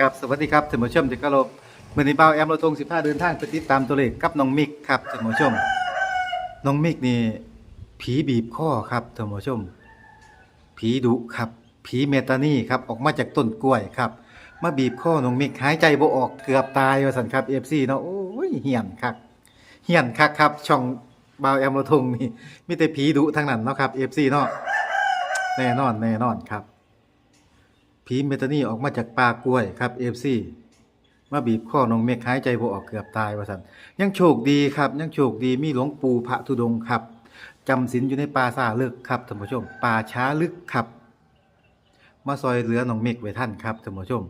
กับสวัสดีครับท่านผู้ชมที่เคารพมื้อนี้เป้าแอมเราทง15 เดินทางไปติดตามตัวเลขกับน้องมิกครับท่านผู้ชมน้องมิกนี่ผีบีบคอครับท่านผู้ชม ผีดุครับ ผีเมตานี่ครับออกมาจากต้นกล้วยครับมาบีบคอน้องมิกหายใจบ่ออกเกือบตายว่าซั่นครับ FC เนาะโอ้ยเหียนคักเหียนคักครับช่องเบาแอมเราทงนี่มีแต่ผีดุทั้งนั้นเนาะครับ FC เนาะแน่นอนแน่นอนครับ ผีเมตานี่ออกมาจากป่ากล้วยครับเอฟซีมาบีบคอน้องเมฆหายใจบ่ออกเกือบตายว่าซั่นยังโชคดีครับยังโชคดีมีหลวงปู่พระธุดงค์ครับจำศีลอยู่ในป่าซาลึกครับท่านผู้ชมป่าช้าลึกครับ มาซอยเหลือน้องเมฆไว้ท่านครับท่านผู้ชม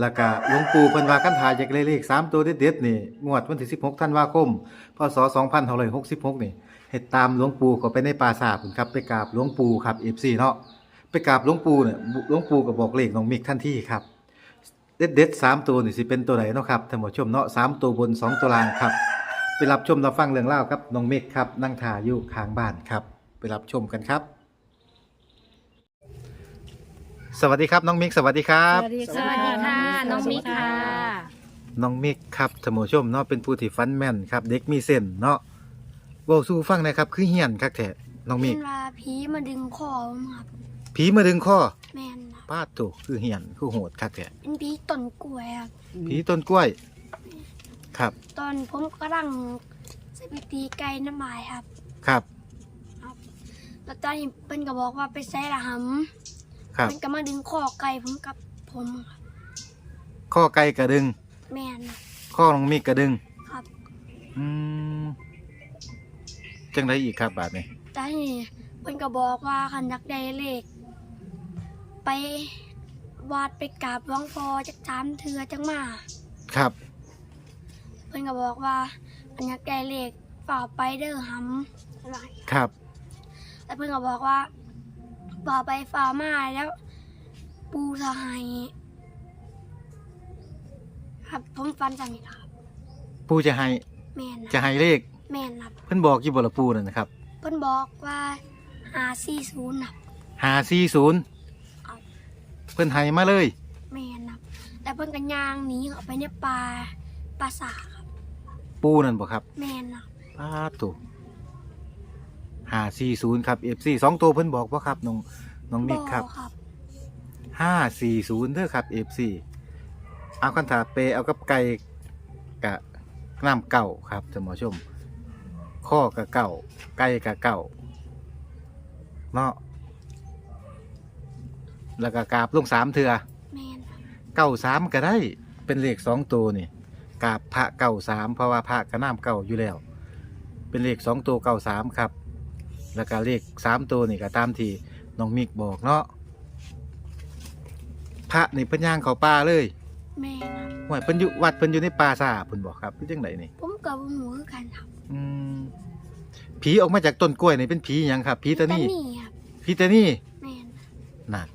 แล้วก็หลวงปู่เพิ่นว่าคันถ่ายจากเลข3ตัวเด็ดๆนี่งวดวันที่16ธันวาคมพศ2566นี่ให้ตามหลวงปู่เข้าไปในป่าซาพุ่นครับไปกราบหลวงปู่ครับ FC เนาะ ไปกราบหลวงปู่เนี่ยหลวงปู่ก็บอกเลขน้องมิกทันทีครับ เด็ดเด็ดๆสามตัวนี่สิเป็นตัวไหนเนาะครับท่านผู้ชมเนาะสามตัวบนสองตัวล่างครับ ไปรับชมรับฟังเรื่องเล่าวครับน้องมิกครับนั่งถ่ายอยู่ข้างบ้านครับ ไปรับชมกันครับ สวัสดีครับน้องมิกสวัสดีครับ สวัสดีสวัสดีค่ะ น้องมิกค่ะ น้องมิกครับท่านผู้ชมเนาะเป็นผู้ที่ฟันแม่นครับ เด็กมีเส้นเนาะเว้าสู่ฟังหนะครับ คือเฮียนคักแท้น้องมิเป็กนว่าผีมาดึงคอผมครับ ผีมาดึงคอแมนนะป้าดโถูคือเฮียนคือโหดคักแท้เป็นผีต้นกล้วยครับผีต้นกล้วย ครับ ตอนผมกำลังสไปตีไก่น้ำลายครับ ครับ แล้วตอนนี้เพิ่นก็บอกว่าไปใส่ละหครัำบเพิ่นก็มาดึงคอไก่ผมกับผมครับข้อไก่กระดึง แมนนะข้อน้องมีกระดึงครับ อืมจังไดอีกครับบาดนี้ ตอนนี้เพิ่นก็บอกว่าคันอยากได้เลข ไปวาดไปกราบหลวงพ่อจักสามเทือจังมาครับ เพิ่นก็บอกว่าอันอยากได้เลขฝ่ากไปเด้อหำอะไรครับ แล้วเพื่อนก็บอกว่าฝ่าไปฝ่ามาแล้ว ปูสหายครับผมฟันจำนี่ครับปูจะให้แมนนะจะให้เลข แมนครับเพิ่นบอกอยู่บ่ละปูนั่นนะครับเพื่อนบอกว่าหาสี่ศูนย์ครับ540ครับ เพิ่นให้มาเลยแมนครับแล้วเพื่อนก็ย่างหนีเข้าไปในป่าป่าสาครับปูนั่นบ่ครับแมนครับป้าดตุ540ครับ FC สองตัวเพิ่นบอกบ่ครับน้องน้องมิกครับอกครับ540เด้อครับ FC เอาคันถาเปเอากับไก่กะน้ำเก่าครับท่านผู้ชมข้อกะเก่าไก่กะเก่าเนาะ แล้วก็กราบลงสามเถื่อแมนครับเก่าสามก็ได้ เป็นเลขสองตัวนี่กราบพระเก่าสามเพราะว่าพระกระน้ำเก่าอยู่แล้ว เป็นเลขสองตัวเก่าสามครับ แล้วก็เลขสามตัวนี่ก็ตามที่น้องมิกบอกเนาะพระนี่เพิ่นย่างเขาป่าเลยแมนครับห่วยเพิ่นอยู่วัดเพิ่นอยู่ในป่าซ่าเพิ่นบอกครับเป็นจังไดนี่ ผมกับหมูคือกันครับอืมผีออกมาจากต้นกล้วยนี่เป็นผีหยังครับผีตานี่แต่นี่ครับ ผีตานี่แมนครับนั่น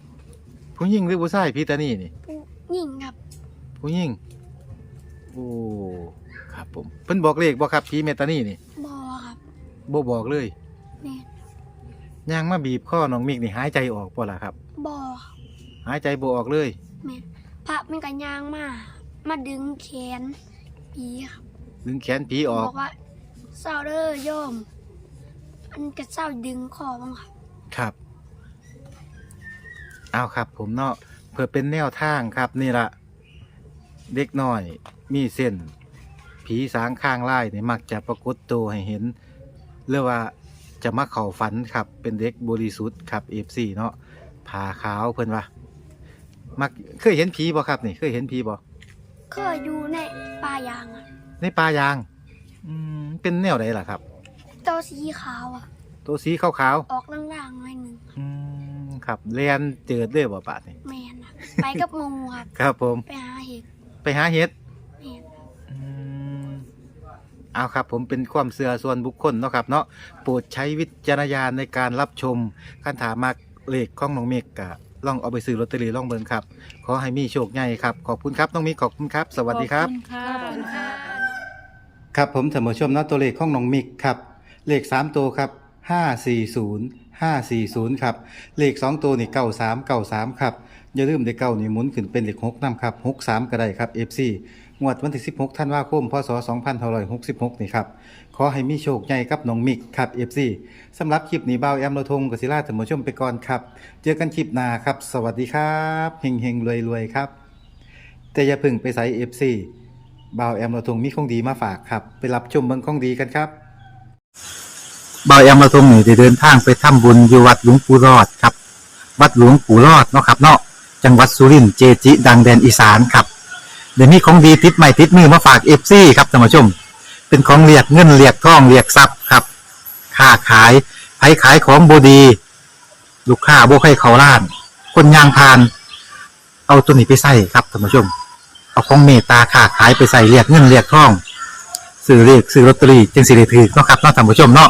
ผู้หญิงหรือผู้ชายผีตานี่นี่ ผู้ยิ่งครับผู้หญิงโอ้ครับผมเพิ่นบอกเลขบ่ครับผีเมตานี่นี่บอครับบ่บอกเลยแมนย่างมาบีบข้อน้องมิกนี่หายใจออกบ่ล่ะครับ บอครับหายใจบ่ออกเลย แม่นพระมันก็ย่างมา มาดึงแขนผีครับดึงแขนผีออกบอกว่าเศร้าเด้อโยม อันก็เศร้าดึงคอบ้างครับ ครับ เอาครับผมเนาะเพื่อเป็นแนวทางครับนี่ละเด็กน้อยมีเส้น ผีสางข้างไล่นี่มักจะปรากฏตัวให้เห็นหรือว่าจะมาเข่าฝันครับ เป็นเด็กบริสุทธิ์ครับเอฟซีเนาะผ่าขาวเพิ่นว่ามักเคยเห็นผีบ่ครับนี่เคยเห็นผีบ่เคยอยู่ในป่ายางอะในป่ายาง อืมเป็นแนวไหนล่ะครับ ตัวสีขาวอะตัวสีขาวออกล่างๆหน่อยหนึ่งๆอืม ครับเรียนเจิดเลยบ่ปาดนี่แมนอะไปกับหมูครับ ครับผม ไปหาเห็ดไปหาเห็ดแมนอืมเอาครับผมเป็นความเสื่อส่วนบุคคลเนาะครับ เนาะโปรดใช้วิจารณญาณในการรับชมคันถามมากเลขของน้องเมกกะลองเอาไปซื้อลอตเตอรี่ลองเบิ่งครับ ขอให้มีโชคใหญ่ครับ ขอบคุณครับน้องมิกขอบคุณครับ สวัสดีครับ ขอณค่ะ ขอบคุณค่ะ ครับผมท่านผู้ชมนะตัวเลขของน้องมิกครับ เลข 3 ตัวครับ 540 540ครับเลข 2 ตัวนี่9393ครับอย่าลืมเด็กเก้านี่หมุนขึ้นเป็นเลข6นํครับ63ก็ได้ครับ FC งวดวันที่ 16ธันวาคมพศ2566 นี่ครับ ขอให้มีโชคใหญ่กับน้องมิกครับ FC สำหรับคลิปนี้บ่าวแอมโลทงกศิลาท่านผู้ชมไปก่อนครับ เจอกันคลิปหน้าครับ สวัสดีครับเฮงเฮงรวยรวยๆครับ แต่อย่าพึ่งไปใส่ FC บ่าวแอมโลทงมีของดีมาฝากครับ ไปรับชมเมืองของดีกันครับ บาวแอมโลทงนี่ได้เดินทางไปทำบุญอยู่วัดหลวงปู่รอดครับ วัดหลวงปู่รอดเนาะครับเนาะจังหวัดสุรินทร์เจจิ ดังแดนอีสานครับเดี๋ยวนี้ของดีติดใหม่ติดมือมาฝากเอฟซีครับท่านผู้ชม เป็นของเรียกเงินเรียกทองเรียกทรัพย์ครับค้าขายไผขายของบดี ลูกค้าบ่ใครเขาล้าน คนยางพาน เอาตัวนี้ไปใส่ครับท่านผู้ชม เอาของเมตตาค้าขายไปใส่เรียกเงินเรียกทองซื้อเรียกซื้อลอตเตอรี่จึงสิได้ถือเนาะครับเนาะท่านผู้ชมเนาะ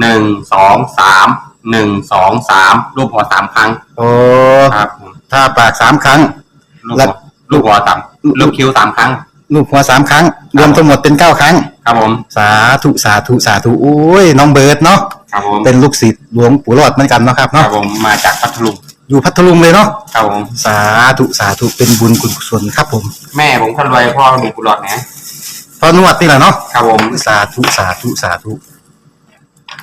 หนึ่งสองสามหนึ่งสองสามรูปหัวสามครั้งโอ้ครับผมถ้าปากสามครั้ง ลูกแล้หัววลูกหัวสามลูกคิ้วสามครั้ง ลูกหัวสามครั้ง รวมทั้งหมดเป็นเก้าครั้ง ครับผมสาธุสาธุสาธุโอ้ยน้องเบิร์ดเนาะครับผมเป็นลูกศิษย์หลวงปู่รอดเหมือนกันเนาะครับครัเนาะบผมมาจากพัทลุงอยู่พัทลุงเลยเนาะครับผมสาธุสาธุเป็นบุญกุศลครับผมแม่ผมคนรวยพ่อมีกุหลาบนะพอนวดนี่แหละเนาะครับผม สาธุสาธุสาธุ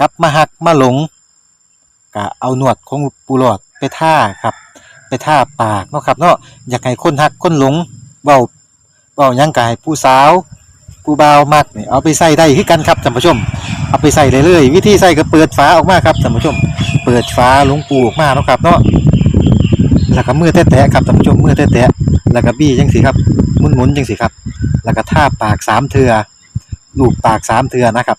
กลับมาหักมาหลงก็เอาหนวดของปูหลอดไปท่าครับ ไปท่าปากเนาะครับเนาะอยากให้คนหักคนหลงเบาเบายังกายผู้สาวผู้บ่าวมักนี่เอาไปใส่ได้คือกันครับท่านผู้ชม เอาไปใส่เลยเลยวิธีใส่ก็เปิดฝาออกมาครับท่านผู้ชม เปิดฝาหลวงปูออกมาเนาะครับเนาะแล้วก็มือแตะๆครับท่านผู้ชมมือแตะๆแล้วก็บี้จังสิครับหมุนๆจังสิครับ แล้วก็ท่าปากสามเทือลูบปากสามเทือนะครับ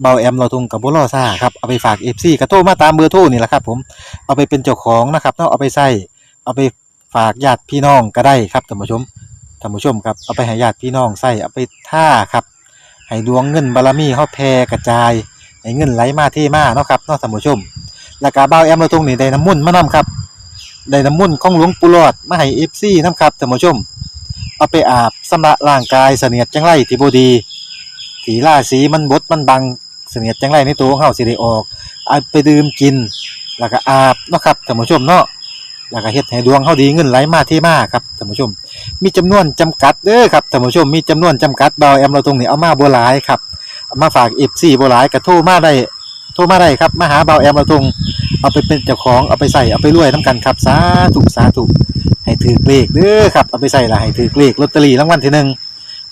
เบาแอมเราทงกับบ่รอซ่าครับเอาไปฝาก FC ก็โทรมาตามเบอร์โทรนี่แหละครับผมเอาไปเป็นเจ้าของนะครับเนาะเอาไปใส่เอาไปฝากญาติพี่น้องก็ได้ครับท่านผู้ชมท่านผู้ชมครับเอาไปให้ญาติพี่น้องใส่เอาไปท่าครับให้ดวงเงินบารมีเฮาแผ่กระจายให้เงินไหลมาเทมาเนาะครับเนาะท่านผู้ชมแล้วก็บ่าแอมเราตรงนี้ได้น้ำมุ่นมานํครับได้น้ำมุ่นของหลวงปู่หลอดมาให้ FC นํครับท่านผู้ชม เอาไปอาบสำระร่างกายเสนียดจังไรที่บดีสีล่าสีมันบดมันบัง เสนียดจังไรในตัวของเฮาสิได้ออกเอาไปดื่มกิน แล้วก็อาบเนาะครับท่านผู้ชมเนาะแล้วก็เฮ็ดให้ดวงเขาดีเงินไหลมาเทมาครับท่านผู้ชม มีจำนวนจำกัดเด้อครับท่านผู้ชมมีจำนวนจำกัดเบาแอมเราตรงนี้เอามาบ่หลายครับเอามาฝาก FC บ่หลายก็โทรมาได้โทรมาได้ครับมาหาเบาแอมเราตรงเอาไปเป็นเจ้าของเอาไปใส่เอาไปรวยนํกันครับสาธุสาธุให้ถือเลขเด้อครับเอาไปใส่ละให้ถือเลขลอตเตอรี่รางวัลที่หนึ่ง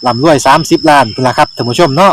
ลำรวย30ล้านพุ่นละครับท่านผู้ชมเนาะ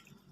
พ